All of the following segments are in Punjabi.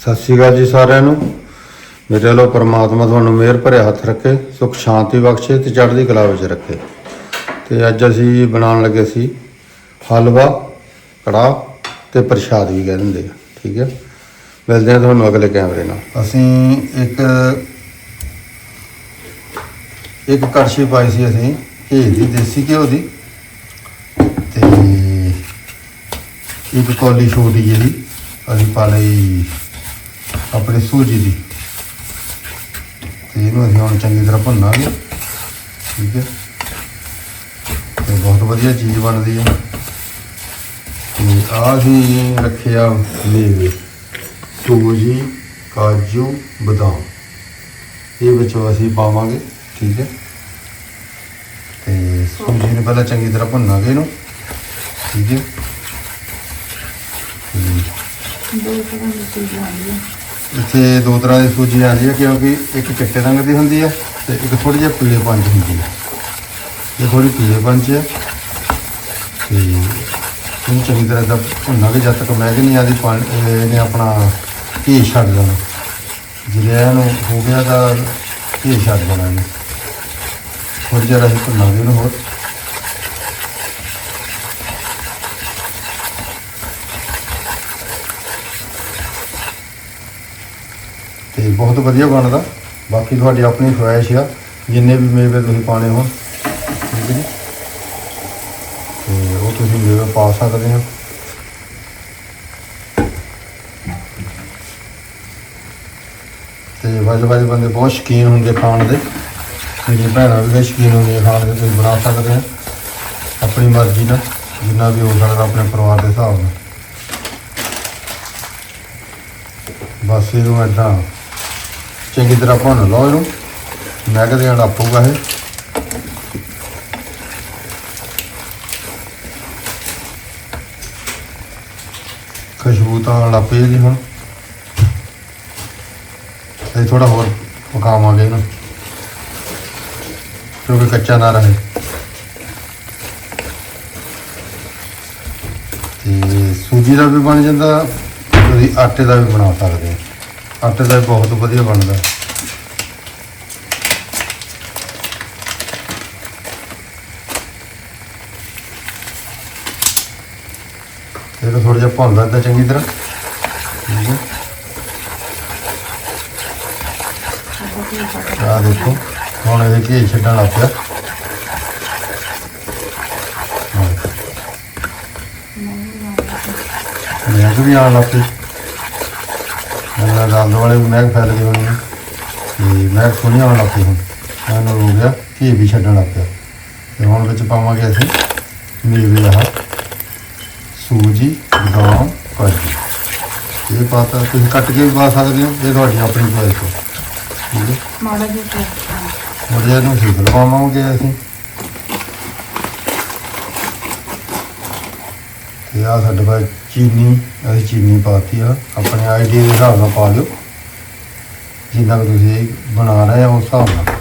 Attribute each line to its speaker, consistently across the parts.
Speaker 1: ਸਤਿ ਸ਼੍ਰੀ ਅਕਾਲ ਜੀ ਸਾਰਿਆਂ ਨੂੰ। ਮੇਰੇ ਵੱਲੋਂ ਪਰਮਾਤਮਾ ਤੁਹਾਨੂੰ ਮਿਹਰ ਭਰਿਆ ਹੱਥ ਰੱਖੇ, ਸੁਖ, ਸ਼ਾਂਤੀ ਬਖਸ਼ੇ ਤੇ ਚੜ੍ਹਦੀ ਕਲਾ ਵਿੱਚ ਰੱਖੇ। ਤੇ ਅੱਜ ਅਸੀਂ ਬਣਾਉਣ ਲੱਗੇ ਸੀ ਹਲਵਾ, ਕੜਾਹ ਤੇ ਪ੍ਰਸ਼ਾਦ ਵੀ ਕਹਿ ਦਿੰਦੇ ਆ। ਠੀਕ ਹੈ? ਮਿਲਦੇ ਹਾਂ ਤੁਹਾਨੂੰ ਅਗਲੇ ਕੈਮਰੇ ਨਾਲ। ਅਸੀਂ ਇੱਕ ਇੱਕ ਕੜਛੀ ਪਾਈ ਸੀ ਅਸੀਂ, ਘੀ ਦੀ, ਦੇਸੀ ਘਿਓ ਦੀ। ਤੇ ਇੱਕ ਕੌਲੀ ਛੋਟੀ ਜਿਹੀ ਅਸੀਂ ਪਾ ਲਈ ਆਪਣੀ ਸੂਜੀ ਦੀ। ਤੇ ਇਹਨੂੰ ਅਸੀਂ ਹੁਣ ਚੰਗੀ ਤਰ੍ਹਾਂ ਭੁੰਨਾਂਗੇ। ਠੀਕ ਹੈ। ਤੇ ਬਹੁਤ ਵਧੀਆ ਚੀਜ਼ ਬਣਦੀ ਹੈ। ਤੇ ਆਹ ਅਸੀਂ ਰੱਖਿਆ ਮੇਵੇ, ਸੂਜੀ, ਕਾਜੂ, ਬਦਾਮ। ਇਹ ਵਿੱਚ ਅਸੀਂ ਪਾਵਾਂਗੇ। ਠੀਕ ਹੈ। ਤੇ ਸੂਜੀ ਨੂੰ ਪਹਿਲਾਂ ਚੰਗੀ ਤਰ੍ਹਾਂ ਭੁੰਨਾਂਗੇ ਇਹਨੂੰ। ਠੀਕ ਹੈ।
Speaker 2: ਦੋ ਤਰ੍ਹਾਂ ਦੀ ਚੀਜ਼ ਆਉਂਦੀ ਹੈ।
Speaker 1: ਇੱਥੇ ਦੋ ਤਰ੍ਹਾਂ ਦੀ ਸੂਜੀ ਆਉਂਦੀ ਹੈ ਕਿਉਂਕਿ ਇੱਕ ਚਿੱਟੇ ਰੰਗ ਦੀ ਹੁੰਦੀ ਹੈ ਤੇ ਇੱਕ ਥੋੜੀ ਜਿਹੀ ਪੀਲੇ ਪੰਜ ਹੁੰਦੀ ਹੈ। ਇਹ ਥੋੜੀ ਪੀਲੇ ਪੰਜ ਹੈ। ਤੇ ਇਹਨੂੰ ਚੰਗੀ ਤਰ੍ਹਾਂ ਦਾ ਭੁੰਨਾਂਗੇ ਜਦ ਤੱਕ ਮੈਂ ਕਿ ਨਹੀਂ ਆਦੀ ਪਾਣੀ, ਇਹਨੇ ਆਪਣਾ ਘੀ ਛੱਡ ਦੇਣਾ। ਜਿਹੜੇ ਇਹਨੂੰ ਹੋ ਗਿਆ ਤਾਂ ਘੀ ਛੱਡ ਦੇਣਾ ਇਹਨੂੰ। ਥੋੜੀ ਜਿਹੀ ਅਸੀਂ ਭੁੰਨਾਂਗੇ ਇਹਨੂੰ ਹੋਰ ਤੇ ਬਹੁਤ ਵਧੀਆ ਬਣਦਾ। ਬਾਕੀ ਤੁਹਾਡੀ ਆਪਣੀ ਖੁਆਇਸ਼ ਆ, ਜਿੰਨੇ ਵੀ ਮੇਵੇ ਤੁਸੀਂ ਪਾਣੇ ਹੋਣ। ਠੀਕ ਹੈ ਜੀ। ਤੇ ਉਹ ਤੁਸੀਂ ਮੇਵੇ ਪਾ ਸਕਦੇ ਹੋ। ਤੇ ਵਾਜੇ ਵਾਜੇ ਬੰਦੇ ਬਹੁਤ ਸ਼ੌਕੀਨ ਹੁੰਦੇ ਖਾਣ ਦੇ। ਮੇਰੀ ਭੈਣਾਂ ਵੀ ਬਹੁਤ ਸ਼ੌਕੀਨ ਹੁੰਦੀਆਂ ਖਾਣ ਦੇ, ਤੁਸੀਂ ਬਣਾ ਸਕਦੇ ਹੋ। ਆਪਣੀ ਮਰਜ਼ੀ ਨਾਲ, ਜਿੰਨਾ ਵੀ ਹੋ ਸਕਦਾ ਆਪਣੇ ਪਰਿਵਾਰ ਦੇ ਹਿਸਾਬ ਨਾਲ। ਬਸ ਇਹਨੂੰ ਏਦਾਂ ਚੰਗੀ ਤਰ੍ਹਾਂ ਭੁੰਨ ਲਓ ਇਹਨੂੰ। ਮੈਂ ਕਦੇ ਅੜਾਪੂਗਾ ਇਹ। ਖੁਸ਼ਬੂ ਤਾਂ ਅੜਾਪੇ ਦੀ ਹੁਣ। ਇਹ ਥੋੜਾ ਹੋਰ ਪਕਾਵਾਂਗੇ ਇਹਨੂੰ, ਕਿਉਂਕਿ ਕੱਚਾ ਨਾ ਰਹੇ। ਤੇ ਸੂਜੀ ਦਾ ਵੀ ਬਣ ਜਾਂਦਾ, ਤੁਸੀਂ ਆਟੇ ਦਾ ਵੀ ਬਣਾ ਸਕਦੇ ਹੋ। ਆਟੇ ਦਾ ਬਹੁਤ ਵਧੀਆ ਬਣਦਾ। ਇਹਨੂੰ ਥੋੜਾ ਜਿਹਾ ਭੁੰਨ ਲੈਂਦਾ ਚੰਗੀ ਤਰ੍ਹਾਂ। ਆਹ ਦੇਖੋ ਹੁਣ ਇਹ ਘੀ ਛੱਡਣ ਲੱਗ ਪਿਆ। ਮੈਂ ਵੀ ਆਉਣ ਲੱਗ ਪਈ। ਮੇਰਾ ਦਾਲ ਵਾਲੇ ਵੀ ਮੈਂ ਫੈਲ ਗਈ ਹੋਣੀ। ਤੇ ਮੈਂ ਸੁਣੀ ਆਉਣ ਲੱਗ ਪਈ ਹੁਣ। ਮੈਨੂੰ ਹੋ ਗਿਆ ਘੀ ਵੀ ਛੱਡਣ ਲੱਗ ਪਿਆ। ਤੇ ਹੁਣ ਵਿੱਚ ਪਾਵਾਂਗੇ ਅਸੀਂ ਮੇਵੇ ਆਹ ਸੂਜੀ ਬਦਾਮ ਕਾਜੂ ਇਹ ਪਾਤਾ ਤੁਸੀਂ ਕੱਟ ਕੇ ਵੀ ਪਾ ਸਕਦੇ ਹੋ। ਇਹ ਤੁਹਾਡੀ ਆਪਣੀ ਚੋਇਸ ਹੈ। ਠੀਕ ਹੈ?
Speaker 2: ਮਾੜਾ ਜਿਹਾ
Speaker 1: ਮੁਰਜੇ ਨੂੰ ਸਿੱਖ ਲਵਾਵਾਂਗੇ ਅਸੀਂ। ਤੇ ਆ ਸਾਡੇ ਕੋਲ ਚੀਨੀ, ਅਸੀਂ ਚੀਨੀ ਪਾਤੀ ਆ। ਆਪਣੇ ਆਈਡੀ ਦੇ ਹਿਸਾਬ ਨਾਲ ਪਾ ਲਿਓ। ਜਿੰਨਾ ਕੁ ਤੁਸੀਂ ਬਣਾ ਰਹੇ ਹੋ, ਉਸ ਹਿਸਾਬ ਨਾਲ।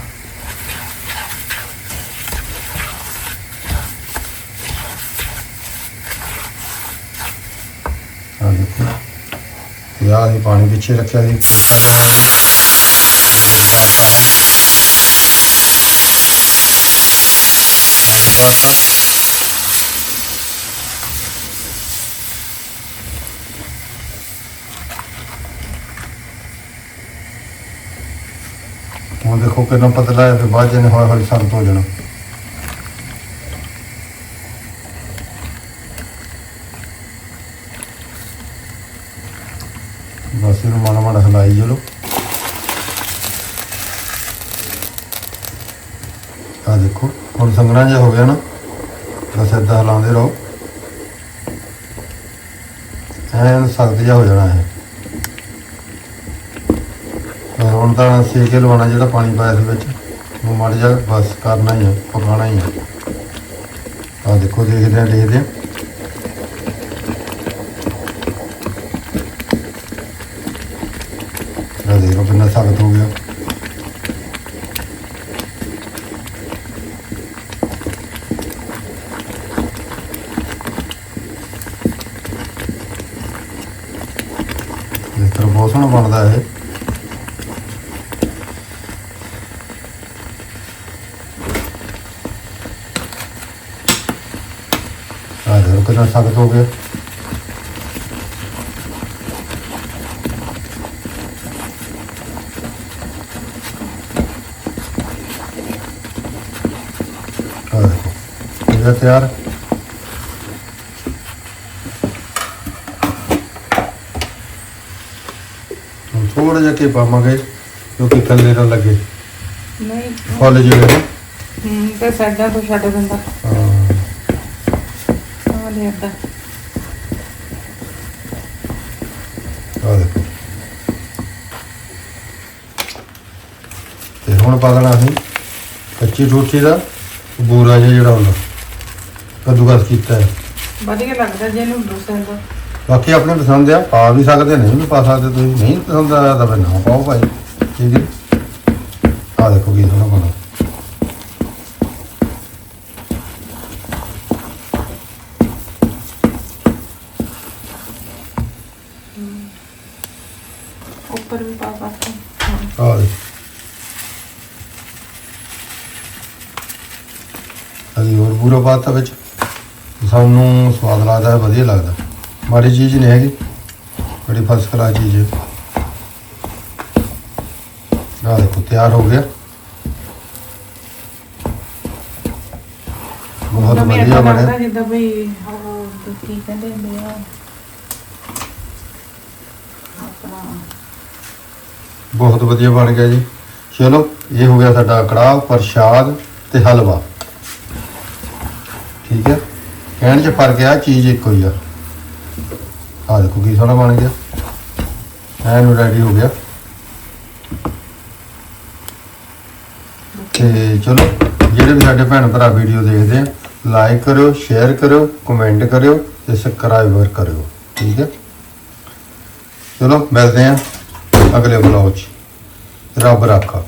Speaker 1: ਆ ਦੇਖੋ। ਤੇ ਆ ਅਸੀਂ ਪਾਣੀ ਪਿੱਛੇ ਰੱਖਿਆ ਸੀ ਪਾਤਾ ਹੁਣ ਦੇਖੋ ਕਿੰਨਾ ਪਤਲਾ ਹੈ ਫਿਰ ਬਾਅਦ ਜਨੇ ਹੌਲੀ ਹੌਲੀ ਸਖਤ ਹੋ ਜਾਣਾ। ਬਸ ਇਹਨੂੰ ਮਾੜਾ ਮਾੜਾ ਹਿਲਾਈ ਚਲੋ। ਆ ਦੇਖੋ, ਹੁਣ ਸੰਗਣਾ ਜਿਹਾ ਹੋ ਗਿਆ ਨਾ, ਬਸ ਏਦਾਂ ਹਿਲਾਉਂਦੇ ਰਹੋ। ਐਨ ਸਖਤ ਜਿਹਾ ਹੋ ਜਾਣਾ ਹੈ ਔਰ ਹੁਣ ਤਾਂ ਸੇਕ ਕੇ ਲਵਾਉਣਾ ਜਿਹੜਾ ਪਾਣੀ ਪਾਇਆ ਸੀ ਵਿੱਚ। ਉਹ ਮੜ ਜਾ ਬਸ ਕਰਨਾ ਹੀ ਹੈ ਪਕਾਉਣਾ ਹੀ ਹੈ ਆ ਦੇਖੋ, ਦੇਖਦੇ ਆ ਦੇਖਦੇ ਆ। ਆ ਦੇਖੋ ਕਿੰਨਾ ਸਖਤ ਹੋ ਗਿਆ। ਇਸ ਤਰ੍ਹਾਂ ਬਹੁਤ ਸੋਹਣਾ ਬਣਦਾ ਇਹ। ਦੇਖੋ ਹੋ ਗਿਆ ਤਿਆਰ। ਥੋੜਾ ਜਿਹਾ ਕੇ ਪਾਵਾਂਗੇ ਕਿਉਂਕਿ ਥੱਲੇ ਨਾ ਲੱਗੇ।
Speaker 2: ਨਹੀਂ।
Speaker 1: ਫੁੱਲ ਨਾ।
Speaker 2: ਹੂੰ ਤੇ ਸਾਡਾ ਤੋਂ ਛੱਡ ਦਿੰਦਾ। ਅੱਦਾ
Speaker 1: ਆ ਦੇਖੋ ਤੇ ਹੁਣ ਪਾ ਦੇਣਾ ਅਸੀਂ ਕੱਚੀ ਰੋਟੀ ਦਾ ਬੂਰਾ ਜਿਹਾ ਜਿਹੜਾ ਹੁੰਦਾ ਕੱਦੂਕਸ ਕੀਤਾ ਹੈ
Speaker 2: ਵਧੀਆ ਲੱਗਦਾ ਜੇ ਇਹਨੂੰ ਡੋਸੇ ਦਾ
Speaker 1: ਬਾਕੀ ਆਪਣੇ ਪਸੰਦ ਆ ਪਾ ਵੀ ਸਕਦੇ ਨਹੀਂ ਵੀ ਪਾ ਸਕਦੇ ਤੁਸੀਂ ਨਹੀਂ ਪਸੰਦ ਆਇਆ ਤਾਂ ਫਿਰ ਨਾ ਪਾਓ ਭਾਈ ਠੀਕ ਹੈ ਆ ਦੇਖੋ ਕੀ ਸੋਹਣਾ ਬਣਾ
Speaker 2: ਉੱਪਰ ਵੀ ਪਾ ਹਾਂ
Speaker 1: ਆ ਦੇ ਅਸੀਂ ਹੋਰ ਪੂਰਾ ਪਾਤਾ ਵਿੱਚ? ਸਾਨੂੰ ਸਵਾਦ ਲੱਗਦਾ ਹੈ ਵਧੀਆ ਲੱਗਦਾ। ਮਾੜੀ ਚੀਜ਼ ਨਹੀਂ ਹੈਗੀ। ਬੜੀ ਫਸਟ ਕਲਾਸ ਚੀਜ਼ ਹੈ। ਆ ਦੇਖੋ ਤਿਆਰ ਹੋ ਗਿਆ। ਬਹੁਤ ਵਧੀਆ ਬਣਿਆ।
Speaker 2: ਲੱਗਦਾ ਜਿੱਦਾਂ ਵੀ ਉਹ ਕੀ ਕਹਿੰਦੇ ਹੁੰਦੇ ਆ। ਆਪਣਾ
Speaker 1: ਬਹੁਤ ਵਧੀਆ ਬਣ ਗਿਆ ਜੀ। ਚਲੋ, ਇਹ ਹੋ ਗਿਆ ਸਾਡਾ ਕੜਾਹ, ਪ੍ਰਸ਼ਾਦ ਤੇ ਹਲਵਾ। ਠੀਕ ਹੈ। ਕਹਿਣ ਚ ਫ਼ਰਕ ਆ, ਚੀਜ਼ ਇੱਕੋ ਹੀ ਆ। ਆ ਦੇਖੋ ਕੀ ਸੋਹਣਾ ਬਣ ਗਿਆ। ਐਨ ਰੈਡੀ ਹੋ ਗਿਆ। ਤੇ ਚਲੋ, ਜਿਹੜੇ ਵੀ ਸਾਡੇ ਭੈਣ ਭਰਾ ਵੀਡੀਓ ਦੇਖਦੇ ਆ ਲਾਈਕ ਕਰਿਓ ਸ਼ੇਅਰ ਕਰਿਓ ਕਮੈਂਟ ਕਰਿਓ ਤੇ ਸਬਸਕ੍ਰਾਈਬਰ ਕਰਿਓ। ਠੀਕ ਹੈ। ਚਲੋ, ਮਿਲਦੇ ਆ। ਅਗਲੇ ਵਲੌਗ 'ਚ ਰੱਬ ਰਾਖਾ